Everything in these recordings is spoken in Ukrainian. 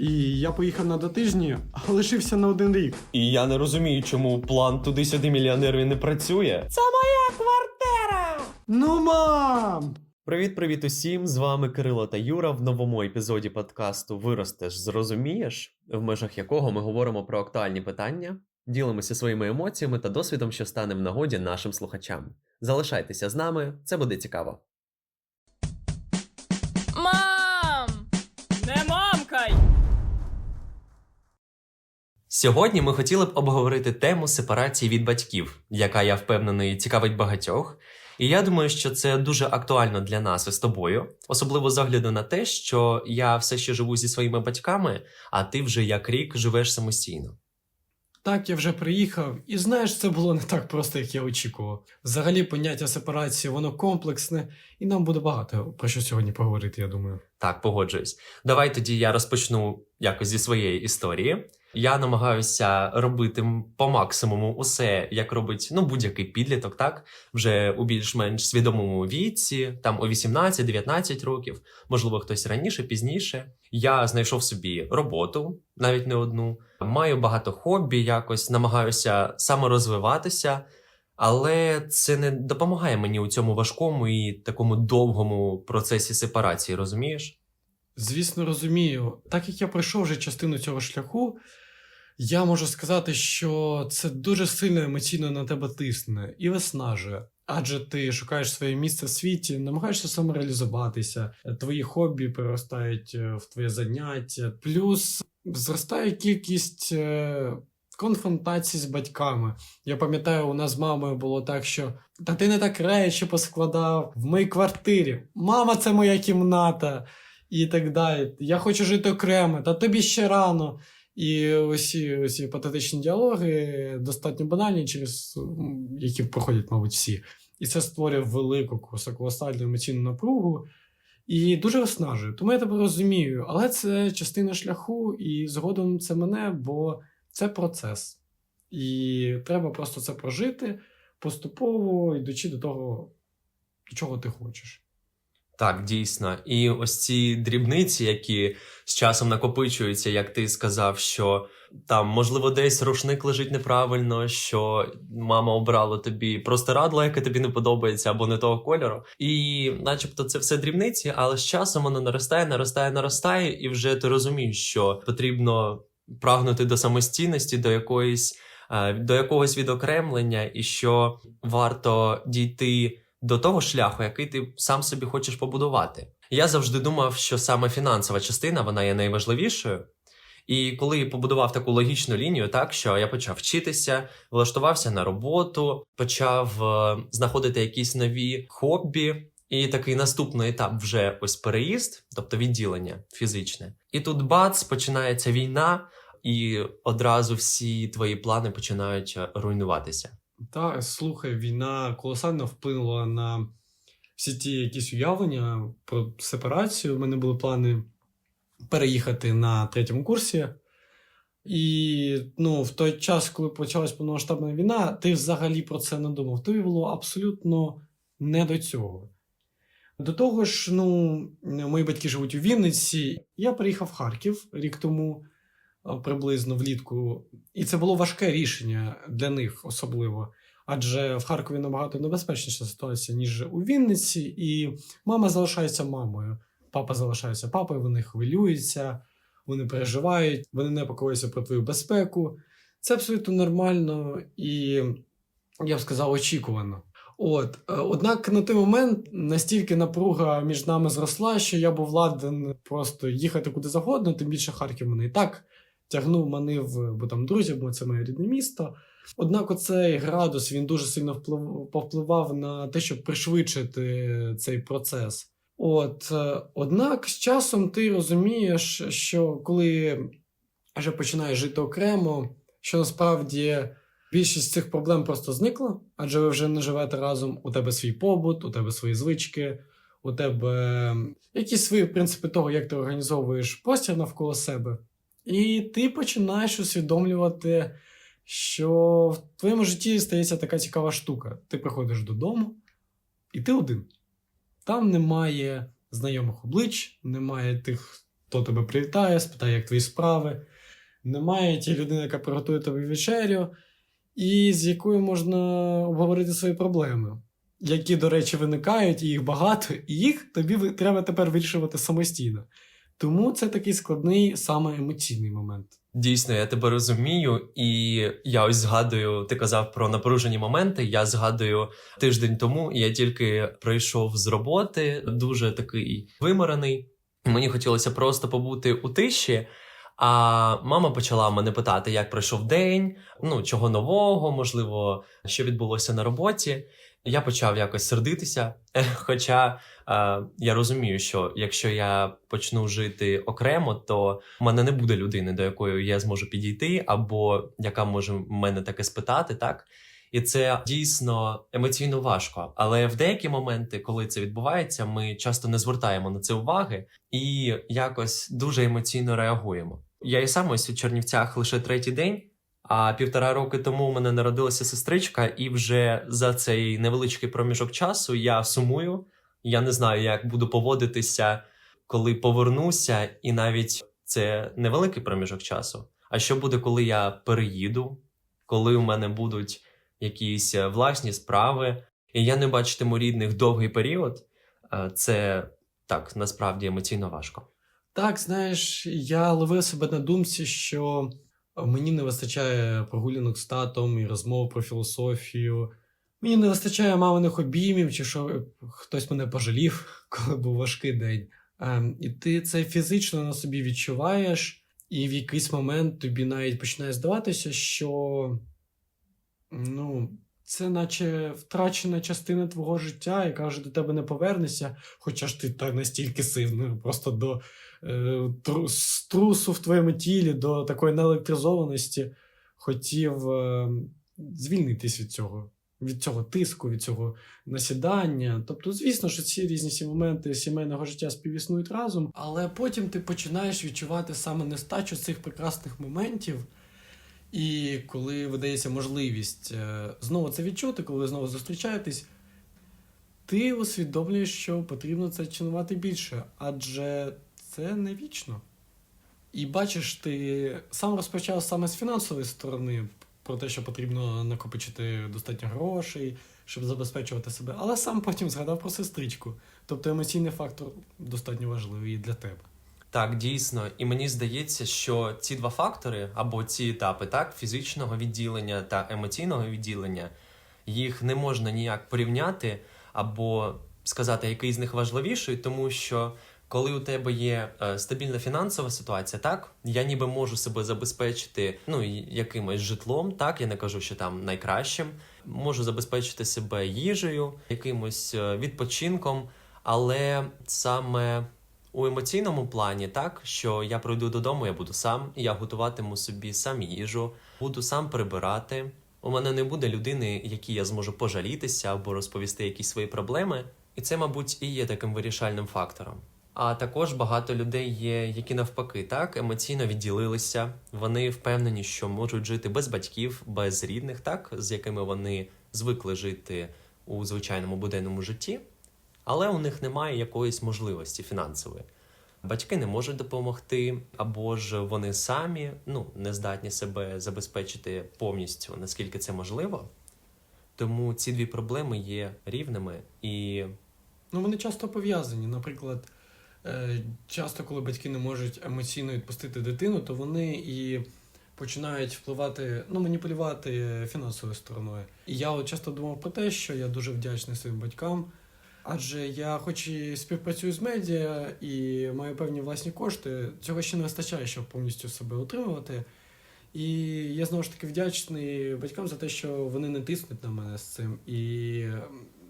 І я поїхав на два тижні, а лишився на один рік. І я не розумію, чому план туди-сюди мільйонерів не працює. Це моя квартира! Ну, мам! Привіт, привіт усім! З вами Кирило та Юра в новому епізоді подкасту Виростеш, зрозумієш, в межах якого ми говоримо про актуальні питання, ділимося своїми емоціями та досвідом, що стане в нагоді нашим слухачам. Залишайтеся з нами, це буде цікаво. Сьогодні ми хотіли б обговорити тему сепарації від батьків, яка я впевнений цікавить багатьох. І я думаю, що це дуже актуально для нас і з тобою, особливо з огляду на те, що я все ще живу зі своїми батьками, а ти вже як рік живеш самостійно. Так, я вже приїхав, і знаєш, це було не так просто, як я очікував. Взагалі, поняття сепарації, воно комплексне, і нам буде багато про що сьогодні поговорити, я думаю. Так, погоджуюсь. Давай тоді я розпочну якось зі своєї історії. Я намагаюся робити по максимуму усе, як робить ну будь-який підліток, так вже у більш-менш свідомому віці, там у 18-19 років, можливо, хтось раніше, пізніше. Я знайшов собі роботу, навіть не одну. Маю багато хобі, якось намагаюся саморозвиватися, але це не допомагає мені у цьому важкому і такому довгому процесі сепарації, розумієш? Звісно, розумію. Так як я пройшов вже частину цього шляху, я можу сказати, що це дуже сильно емоційно на тебе тисне і виснажує. Адже ти шукаєш своє місце в світі, намагаєшся самореалізуватися, твої хобі переростають е, в твоє заняття, плюс зростає кількість е, конфронтацій з батьками. Я пам'ятаю, у нас з мамою було так, що та ти не так речі поскладав в моїй квартирі. Мама, це моя кімната і так далі. Я хочу жити окремо, та тобі ще рано. І усі, усі патетичні діалоги достатньо банальні, через які проходять, мабуть, всі. І це створює велику колосальну емоційну напругу і дуже виснажує. Тому я тебе розумію, але це частина шляху, і згодом це мене, бо це процес. І треба просто це прожити поступово, йдучи до того, до чого ти хочеш. Так, дійсно. І ось ці дрібниці, які з часом накопичуються, як ти сказав, що там, можливо, десь рушник лежить неправильно, що мама обрала тобі простирадло, яке тобі не подобається, або не того кольору. І, начебто, це все дрібниці, але з часом воно наростає, наростає, наростає, і вже ти розумієш, що потрібно прагнути до самостійності, до якоїсь. е, До якогось відокремлення, і що варто дійти до того шляху, який ти сам собі хочеш побудувати. Я завжди думав, що саме фінансова частина вона є найважливішою. І коли побудував таку логічну лінію, так що я почав вчитися, влаштувався на роботу, почав е, знаходити якісь нові хобі. І такий наступний етап вже ось переїзд, тобто відділення фізичне. І тут бац, починається війна, і одразу всі твої плани починають е, руйнуватися. Та слухай, війна колосально вплинула на всі ті якісь уявлення про сепарацію. У мене були плани переїхати на третьому курсі. І ну, в той час, коли почалась повномасштабна війна, ти взагалі про це не думав. Тобі було абсолютно не до цього. До того ж, ну, мої батьки живуть у Вінниці. Я приїхав в Харків рік тому, приблизно влітку, і це було важке рішення для них особливо. Адже в Харкові набагато небезпечніша ситуація, ніж у Вінниці, і мама залишається мамою, папа залишається папою, вони хвилюються, вони переживають, вони непокоюються про твою безпеку. Це абсолютно нормально і, я б сказав, очікувано. От, е, однак на той момент настільки напруга між нами зросла, що я був ладен просто їхати куди завгодно, тим більше Харків мене і так тягнув, манив, бо там друзі, бо це моє рідне місто. Однак оцей градус він дуже сильно вплив, повпливав на те, щоб пришвидшити цей процес. От, е, однак з часом ти розумієш, що коли вже починаєш жити окремо, що насправді більшість цих проблем просто зникла, адже ви вже не живете разом, у тебе свій побут, у тебе свої звички, у тебе якісь свої принципи того, як ти організовуєш простір навколо себе. І ти починаєш усвідомлювати, що в твоєму житті стається така цікава штука. Ти приходиш додому, і ти один. Там немає знайомих облич, немає тих хто тебе привітає, спитає, як твої справи. Немає тієї людини, яка приготує тобі вечерю, і з якою можна обговорити свої проблеми, які, до речі, виникають, і їх багато, і їх тобі треба тепер вирішувати самостійно. Тому це такий складний, саме емоційний момент. Дійсно, я тебе розумію, і я ось згадую, ти казав про напружені моменти. Я згадую тиждень тому, я тільки прийшов з роботи, дуже такий виморений. Мені хотілося просто побути у тиші. А мама почала мене питати, як пройшов день, ну чого нового, можливо, що відбулося на роботі. Я почав якось сердитися. Хоча е, я розумію, що якщо я почну жити окремо, то в мене не буде людини, до якої я зможу підійти, або яка може мене таке спитати, так? І це дійсно емоційно важко. Але в деякі моменти, коли це відбувається, ми часто не звертаємо на це уваги і якось дуже емоційно реагуємо. Я і сам ось у Чернівцях лише третій день. А півтора роки тому у мене народилася сестричка, і вже за цей невеличкий проміжок часу я сумую. Я не знаю, як буду поводитися, коли повернуся, і навіть це невеликий проміжок часу. А що буде, коли я переїду, коли у мене будуть якісь е, власні справи, і я не бачитиму рідних довгий період, е, це так насправді емоційно важко. Так, знаєш, я ловив себе на думці, що мені не вистачає прогулянок з татом і розмов про філософію. Мені не вистачає маминих обіймів, чи що хтось мене пожалів, коли був важкий день. Ем, і ти це фізично на собі відчуваєш, і в якийсь момент тобі навіть починає здаватися, що ну, це наче втрачена частина твого життя, яка вже до тебе не повернеться, хоча ж ти так настільки сильно, просто до е, тру- струсу в твоєму тілі, до такої неелектризованості хотів е, звільнитись від цього, від цього тиску, від цього насідання. Тобто, звісно, що ці різні моменти сімейного життя співіснують разом, але потім ти починаєш відчувати саме нестачу цих прекрасних моментів. І коли видається можливість е, знову це відчути, коли ви знову зустрічаєтесь, ти усвідомлюєш, що потрібно це цінувати більше, адже це не вічно. І бачиш, ти сам розпочав саме з фінансової сторони, про те, що потрібно накопичити достатньо грошей, щоб забезпечувати себе, але сам потім згадав про сестричку. Тобто емоційний фактор достатньо важливий для тебе. Так, дійсно, і мені здається, що ці два фактори або ці етапи, так, фізичного відділення та емоційного відділення, їх не можна ніяк порівняти або сказати, який з них важливіший, тому що коли у тебе є е, стабільна фінансова ситуація, так я ніби можу себе забезпечити ну якимось житлом, так я не кажу, що там найкращим, можу забезпечити себе їжею, якимось е, відпочинком, але саме у емоційному плані, так що я прийду додому, я буду сам, я готуватиму собі сам їжу, буду сам прибирати. У мене не буде людини, якій я зможу пожалітися або розповісти якісь свої проблеми, і це, мабуть, і є таким вирішальним фактором. А також багато людей є, які навпаки так емоційно відділилися. Вони впевнені, що можуть жити без батьків, без рідних, так з якими вони звикли жити у звичайному буденному житті але у них немає якоїсь можливості фінансової. Батьки не можуть допомогти, або ж вони самі ну, не здатні себе забезпечити повністю, наскільки це можливо. Тому ці дві проблеми є рівними і Ну, вони часто пов'язані. Наприклад, е, часто, коли батьки не можуть емоційно відпустити дитину, то вони і починають впливати, ну, маніпулювати фінансовою стороною. І я от часто думав про те, що я дуже вдячний своїм батькам. Адже я, хоч і співпрацюю з медіа і маю певні власні кошти, цього ще не вистачає, щоб повністю себе утримувати. І я знову ж таки вдячний батькам за те, що вони не тиснуть на мене з цим і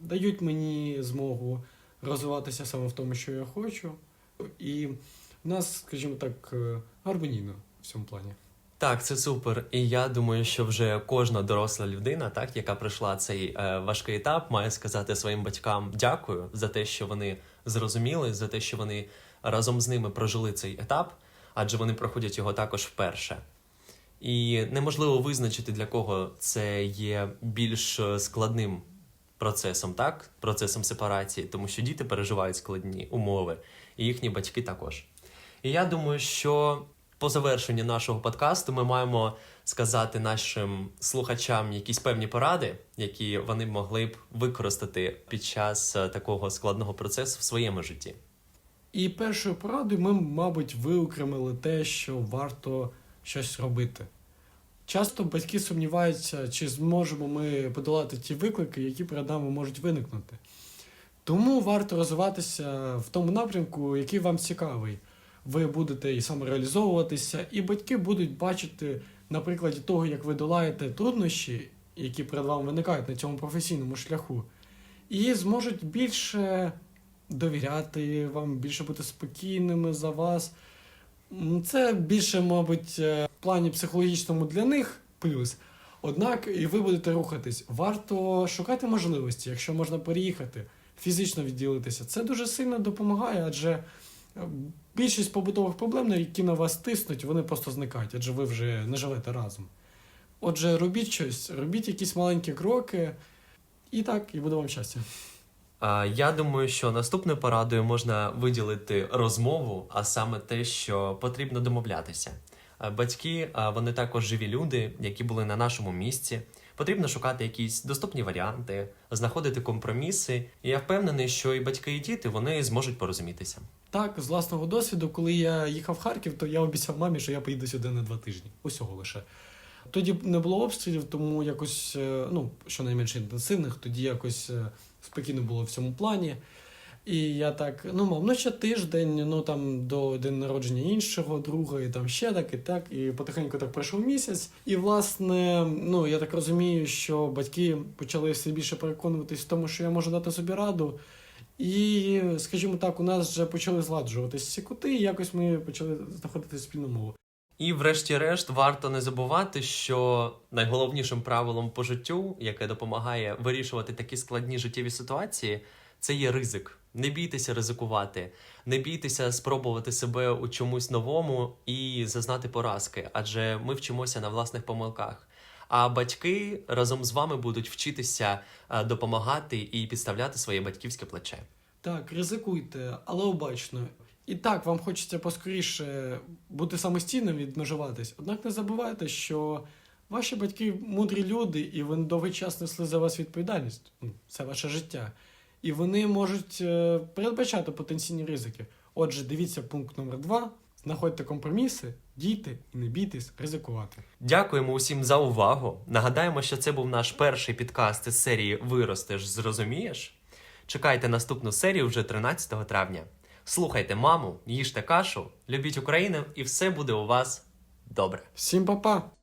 дають мені змогу розвиватися саме в тому, що я хочу. І в нас, скажімо так, е, гармонійно в цьому плані. Так, це супер. І я думаю, що вже кожна доросла людина, так, яка пройшла цей е, важкий етап, має сказати своїм батькам дякую за те, що вони зрозуміли, за те, що вони разом з ними прожили цей етап, адже вони проходять його також вперше. І неможливо визначити, для кого це є більш е, складним процесом, так? Процесом сепарації, тому що діти переживають складні умови, і їхні батьки також. І я думаю, що по завершенні нашого подкасту ми маємо сказати нашим слухачам якісь певні поради, які вони могли б використати під час е, такого складного процесу в своєму житті. І першою порадою ми, мабуть, виокремили те, що варто щось робити. Часто батьки сумніваються, чи зможемо ми подолати ті виклики, які перед нами можуть виникнути. Тому варто розвиватися в тому напрямку, який вам цікавий. Ви будете і самореалізовуватися, і батьки будуть бачити на прикладі того, як ви долаєте труднощі, які перед вами виникають на цьому професійному шляху, і зможуть більше довіряти вам, більше бути спокійними за вас. Це більше, мабуть, е, в плані психологічному для них плюс. Однак і ви будете рухатись. Варто шукати можливості, якщо можна переїхати, фізично відділитися. Це дуже сильно допомагає, адже більшість побутових проблем, на які на вас тиснуть, вони просто зникають, адже ви вже не живете разом. Отже, робіть щось, робіть якісь маленькі кроки, і так, і буде вам щастя. Я думаю, що наступною порадою можна виділити розмову, а саме те, що потрібно домовлятися. Батьки, вони також живі люди, які були на нашому місці. Потрібно шукати якісь доступні варіанти, знаходити компроміси. І я впевнений, що і батьки, і діти вони зможуть порозумітися. Так, з власного досвіду, коли я їхав в Харків, то я обіцяв мамі, що я поїду сюди на два тижні. Усього лише. Тоді не було обстрілів, тому якось, е, ну, щонайменше інтенсивних, тоді якось е, спокійно було в цьому плані. І я так, ну, мав, ну ще тиждень, ну там до день народження іншого друга, і там ще так, і так, і потихеньку так пройшов місяць. І власне, ну я так розумію, що батьки почали все більше переконуватись в тому, що я можу дати собі раду. І, скажімо так, у нас вже почали зладжуватися ці кути, і якось ми почали знаходити спільну мову. І, врешті-решт, варто не забувати, що найголовнішим правилом по життю, яке допомагає вирішувати такі складні життєві ситуації, це є ризик. Не бійтеся ризикувати, не бійтеся спробувати себе у чомусь новому і зазнати поразки, адже ми вчимося на власних помилках. А батьки разом з вами будуть вчитися е, допомагати і підставляти своє батьківське плече. Так, ризикуйте, але обачно. І так, вам хочеться поскоріше бути самостійним, відмежуватись. Однак не забувайте, що ваші батьки мудрі люди, і вони довгий час несли за вас відповідальність. Ну, Це ваше життя. І вони можуть е, передбачати потенційні ризики. Отже, дивіться пункт номер два. Знаходьте компроміси, дійте і не бійтесь ризикувати. Дякуємо усім за увагу. Нагадаємо, що це був наш перший підкаст із серії Виростеш, зрозумієш. Чекайте наступну серію вже 13 травня. Слухайте маму, їжте кашу, любіть Україну, і все буде у вас добре. Всім па-па!